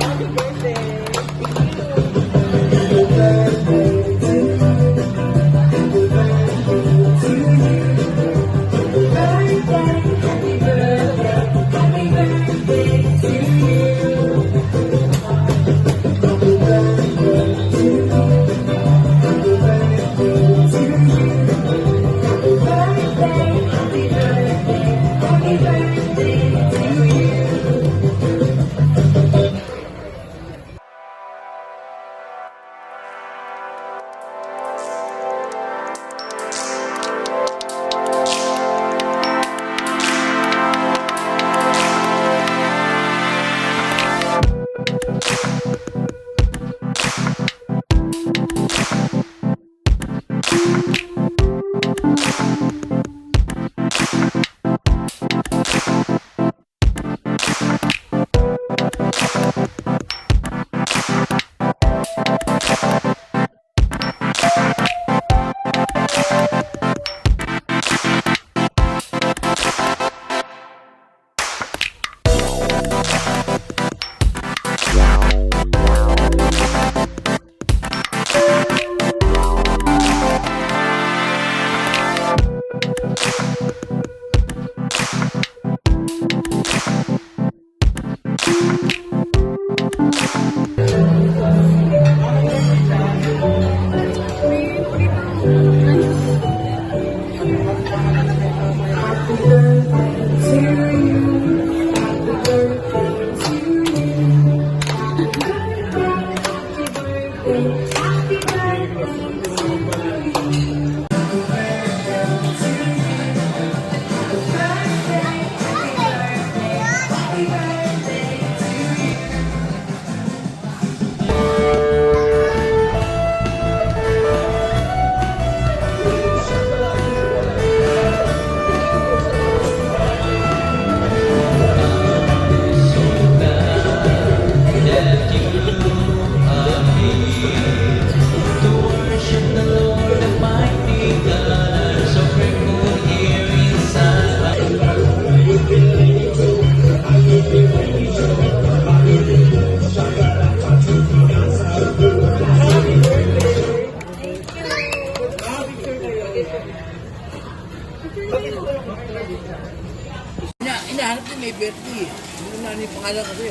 Happy birthday.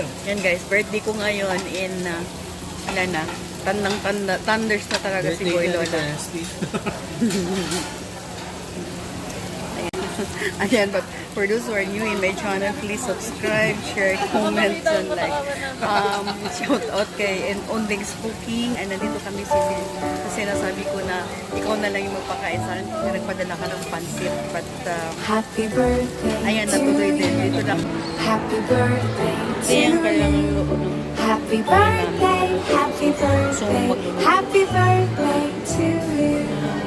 Yan guys, birthday ko ngayon in, uh, ano na, tandang tanda, thunders na talaga si Boy Lola. Ayan, but for those who are new in my channel, please subscribe, share, comment, and like. Um, shout out kay and Onding's Cooking. Ay, nandito kami si kasi nasabi ko na ikaw na lang yung magpakain sa akin kasi nagpadala ka ng pansit. But, uh, Happy birthday ayan, natuloy din. Dito lang. Happy birthday to Ayan ka lang you. loob ng Happy birthday, happy birthday, happy birthday to you.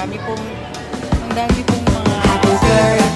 Dami pong, ang dami pong mga Happy birthday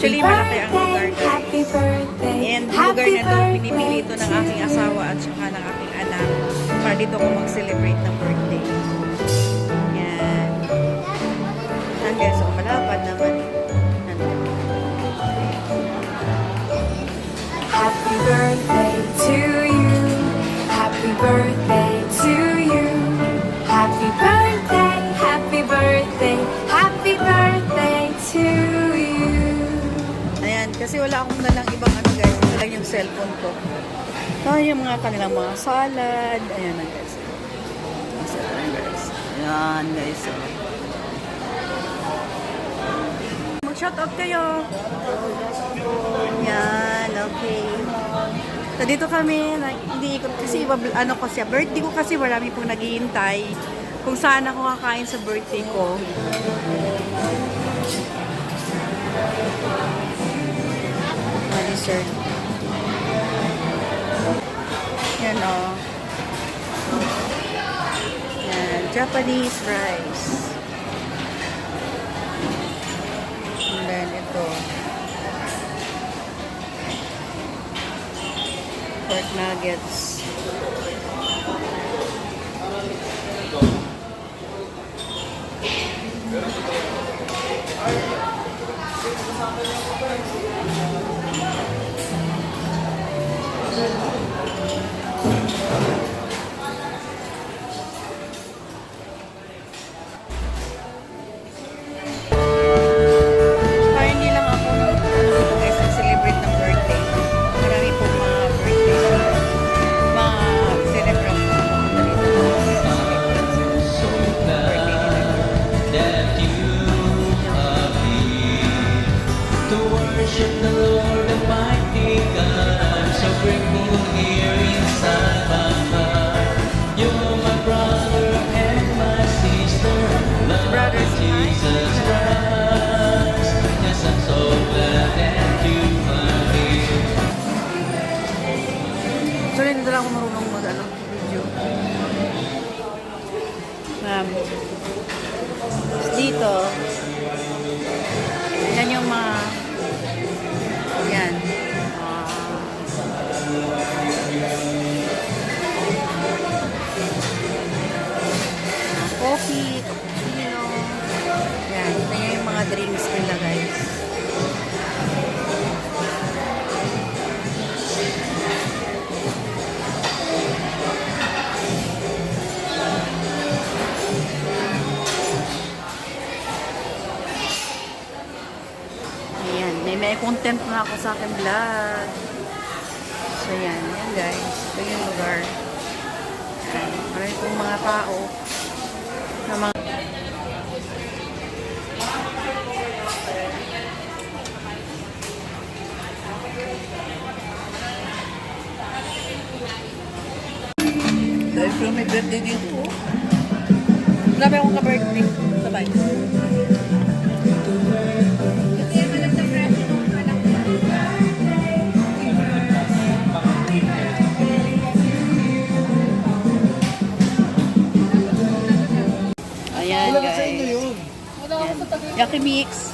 Actually, malaki ang lugar, guys. happy birthday, And lugar happy na to, pinipili ito ng aking asawa at saka ng aking anak para dito ako mag-celebrate ng birthday. Yan. Yan guys, so malapad naman. Happy birthday to you. Happy birthday wala akong dalang ibang ano guys. Ito lang yung cellphone ko. Ito yung mga kanilang mga salad. Ayan na guys. Lang guys. Ayan guys. So. Mag-shoutout kayo. Yan, okay. So dito kami, hindi ikot kasi iba, ano ko siya, birthday ko kasi marami pong naghihintay kung saan ako kakain sa birthday ko. Dessert. Yan o. Yan, Japanese rice. And then ito. Pork nuggets. Ma'am. Dito. Yan yung mga yan. Mga coffee, cappuccino. Yan. Ito yung mga drinks nila guys. Content na ako sa akin vlog. So, yan. Yan, guys. Ito yung lugar. Ayan. Marami pong mga tao. Na mga... Dahil pero may birthday dito. oh. Grabe akong ka-birthday. Sabay. Yakimix.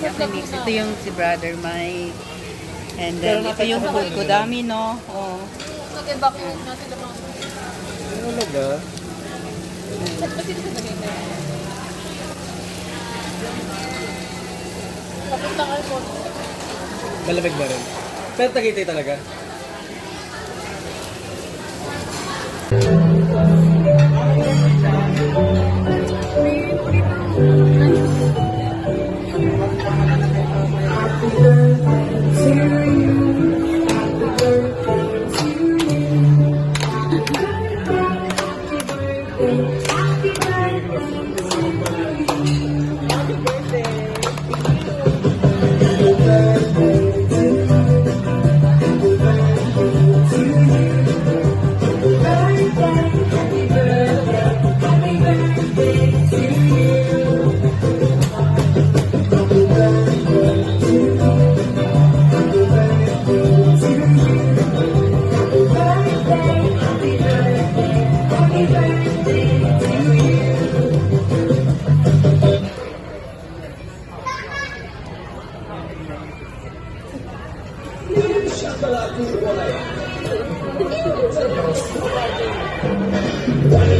Yakimix. Ito yung si Brother Mike. And then, ito yung food ko. Dami, no? Oh. Ano talaga? Malamig ba rin? Pero tagaytay talaga. Thank.